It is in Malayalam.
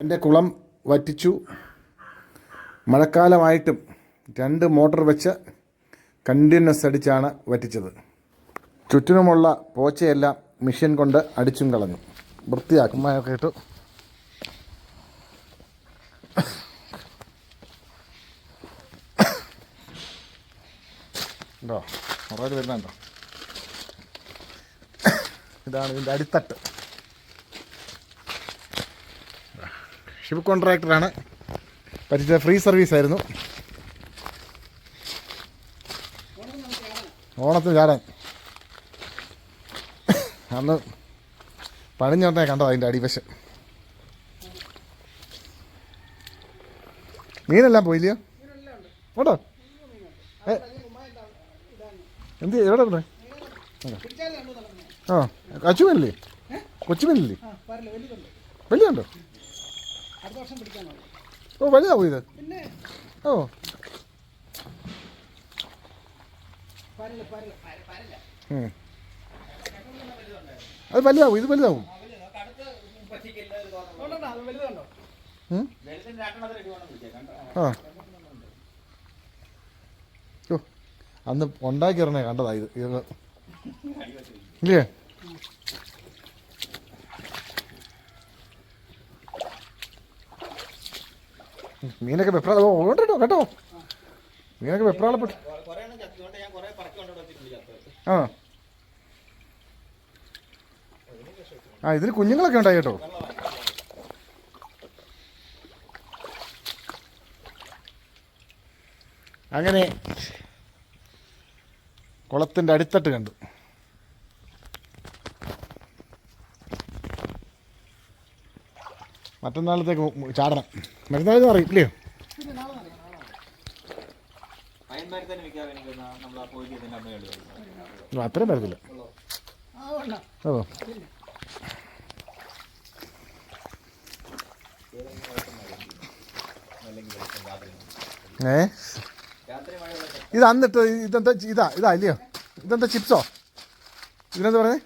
എന്റെ കുളം വറ്റിച്ചു. മഴക്കാലമായിട്ടും രണ്ട് മോട്ടോർ വെച്ച് കണ്ടിന്യൂസ് അടിച്ചാണ് വറ്റിച്ചത്. ചുറ്റിനുമുള്ള പോച്ചയെല്ലാം മെഷീൻ കൊണ്ട് അടിച്ചും കളഞ്ഞു. വൃത്തിയാക്കും. മഴയൊക്കെ ഇട്ടു. ഉണ്ടോ മുറയിൽ വരുന്നുണ്ടോ? ഇതാണ് ഇതിന്റെ അടിത്തട്ട്. ഷിപ്പ് കോൺട്രാക്ടറാണ്. പറ്റിച്ച ഫ്രീ സർവീസ് ആയിരുന്നു. ഓണത്തിന് ചാടാൻ. അന്ന് പണിഞ്ഞോട്ടേ കണ്ടോ അതിന്റെ അടിവശം. മീനെല്ലാം പോയില്ലയോ? ഉണ്ടോ? എന്ത് എവിടെ ഇവിടെ ആ കൊച്ചുമീനല്ലേ? കൊച്ചുമീനല്ലേ? വലിയുണ്ടോ ഓ വലുതാ പോയത് ഓ. അത് വലുതാവും ഇത് വലുതാവും? ആ ഓ അന്ന് ഉണ്ടാക്കി ഇറങ്ങേ കണ്ടതാ ഇത്. ഇത് ഇല്ലേ? മീനൊക്കെ വെപ്രാള കേട്ടോ മീനൊക്കെ വെപ്രാളപ്പെട്ടു. ആ. ആ ഇതിൽ കുഞ്ഞുങ്ങളൊക്കെ ഉണ്ടായി കേട്ടോ. അങ്ങനെ കുളത്തിന്റെ അടിത്തട്ട് കണ്ടു. മറ്റന്നാളത്തേക്ക് ചാടണം. മറ്റന്നാളെന്ന് പറയും ഇല്ലയോ? അത്രയും വരത്തില്ല. ഓ ഏ? ഇത് അന്നിട്ട് ഇതെന്താ ഇതാ ഇതാ ഇല്ലയോ? ഇതെന്താ ചിപ്സോ? ഇതിനെന്താ പറഞ്ഞേ?